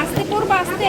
আস্তে করব আস্তে।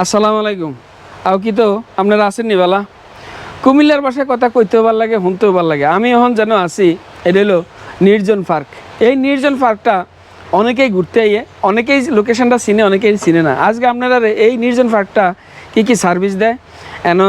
আসসালামু আলাইকুম। আও কি তো? আপনারা আছেন নি বেলা? কুমিল্লার বাসায় কথা কইতেও ভালো লাগে, শুনতেও ভালো লাগে। আমি এখন যেন আছি, এটা হলো নির্জন পার্ক। এই নির্জন পার্কটা অনেকেই ঘুরতে আইয়ে, অনেকেই লোকেশনটা চিনে, অনেকেই চিনে না। আজকে আপনারা এই নির্জন পার্কটা কি কি সার্ভিস দেয়, এন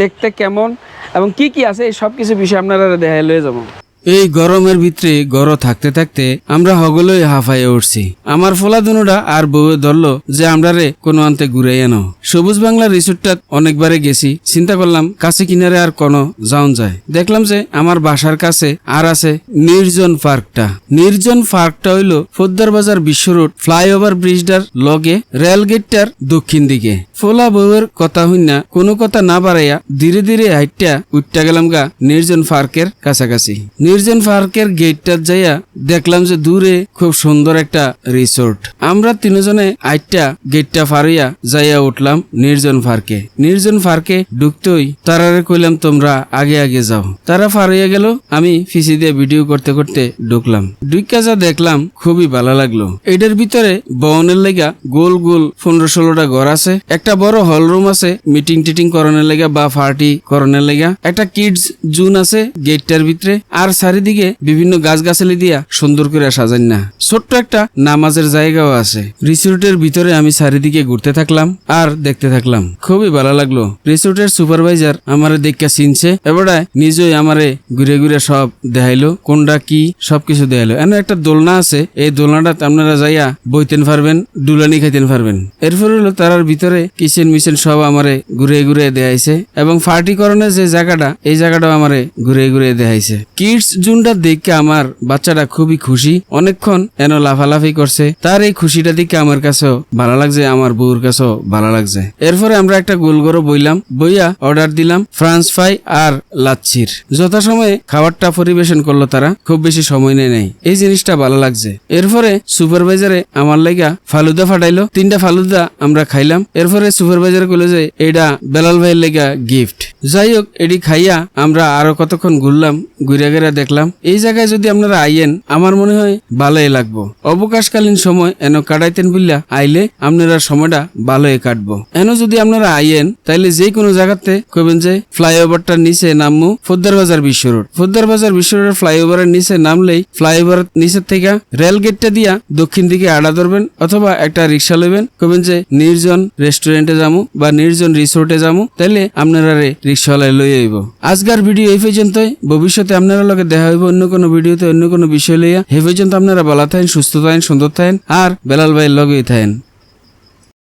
দেখতে কেমন, এবং কি কি আছে, এই সব কিছু বিষয় আপনারা দেখাই লয়ে যাব। এই গরমের ভিতরে গড় থাকতে থাকতে আমরা হগলই হাফাইয়ে উঠছি। আমার ফলা দুনুটা আর বউ ধরলো যে আমরা রে কোনো আনতে ঘুরে এনো সবুজ বাংলা রিসোর্টটা অনেকবারে গেছি, চিন্তা করলাম কাছে কিনারে আর কোনো যাওন যায়। দেখলাম যে আমার বাসার কাছে আর আছে নির্জন পার্কটা। নির্জন পার্কটা হইল ফোদ্দার বাজার বিশ্ব রোড ফ্লাইওভার ব্রিজটার লগে রেল গেটটার দক্ষিণ দিকে। ফোলা বউয়ের কথা হইনা, কোনো কথা না বাড়াইয়া ধীরে ধীরে হাইটটা উঠটা গেলাম গা নির্জন পার্কের কাছাকাছি। নির্জন পার্কের গেটটা যাইয়া দেখলাম যে দূরে খুব সুন্দর একটা রিসোর্ট আমরা তিনজনে আইটটা গেটটা ফারিয়া যাইয়া উঠলাম নির্জন পার্কে নির্জন পার্কে ঢুকতেই তারারে কইলাম, তোমরা আগে আগে যাও। তারা ফারিয়া গেল, আমি ফিসি দিয়ে ভিডিও করতে করতে ঢুকলাম। ঢুকা যা দেখলাম খুবই ভালো লাগল। এটার ভিতরে বনের লেগা গোল গোল পনেরো ষোলোটা ঘর আছে। একটা বড় হল রুম আছে মিটিং টিটিং করানোর লেগা বা পার্টি করানোর লেগা। একটা কিডস জুন আছে গেটটার ভিতরে। আর চারিদিকে বিভিন্ন গাছ গাছালি দিয়া সুন্দর করে সাজান না। ছোট্ট একটা নামাজের জায়গাও আছে। রিসোর্টের ভিতরে আমি চারিদিকে ঘুরতে থাকলাম আর দেখতে থাকলাম। খুবই ভালো লাগল। রিসোর্টের সুপারভাইজার আমারে দেখে চিনছে, এবারে নিজেই আমারে ঘুরে ঘুরে সব দেখাইলো, কোনটা কি সবকিছু দেখাইলো। এমন একটা দোলনা আছে, এই দোলনাটা আপনারা যাইয়া বইতেন পারবেন ডুলানি খাইতেন পারবেন। এরপর হলো তার ভিতরে কিচেন মিচেন সব আমারে ঘুরে ঘুরে দেখাইছে এবং পার্টি করণের যে জায়গাটা, এই জায়গাটাও আমারে ঘুরে ঘুরে দেখাইছে। কিডস জুনটা দেখে আমার বাচ্চাটা খুবই খুশি। অনেকক্ষণ এন লাফালাফি করছে। তার এই খুশিটা দেখে আমার কাছেও ভালো লাগছে, আমার বউর কাছেও ভালো লাগছে। এরপরে আমরা একটা গোল গোলগরো বইলাম। বইয়া অর্ডার দিলাম ফ্রান্স ফ্রাই আর লাচ্ছির। যথাসময়ে খাবারটা পরিবেশন করল তারা, খুব বেশি সময় নেয় নাই। এই জিনিসটা ভালো লাগছে। এরপরে সুপারভাইজারে আমার লাইগা ফালুদা ফাটাইলো। তিনটা ফালুদা আমরা খাইলাম। এরপরে সুপারভাইজার কইলো যে এটা বেলাল ভাইয়ের লেগা গিফট। যাই হোক এটি খাইয়া আমরা আরও কতক্ষণ ঘুরলাম, ঘুরে ঘুরে দেখলাম, এই জায়গায় যদি আপনারা আইয়েন, আমার মনে হয় ভালোই লাগবো। অবকাশকালীন সময় এন কাটাইতেন বললা আইলে আপনারা সময়টা ভালোই কাটবো। এন যদি আপনারা আইয়েন, তাইলে যে কোনো জায়গাতে কইবেন যে ফ্লাইওভারটার নিচে নামমু ফোদ্দার বাজার বিশ্ব রোড। ফোদ্দার বাজার বিশ্ব রোডের ফ্লাইওভারের নিচে নামলেই ফ্লাইওভার নিচের থেকে রেল গেটটা দিয়া দক্ষিণ দিকে আড়া ধরবেন, অথবা একটা রিক্সা লইবেন, কইবেন যে, নির্জন রেস্টুরেন্টে যামু বা নির্জন রিসোর্টে যামু, তাইলে আপনারা রিক্সাওয়ালায় লই আইব। আজকের ভিডিও এই পর্যন্তই। ভবিষ্যতে আপনারা লগে দেখা হইব অন্য কোনো ভিডিওতে, অন্য কোনো বিষয় লইয়া। হে পর্যন্ত আপনারা ভালো থাকেন, সুস্থ থাকেন, সুন্দর থাকেন, আর বেলাল ভাইয়ের লগেই থাকেন।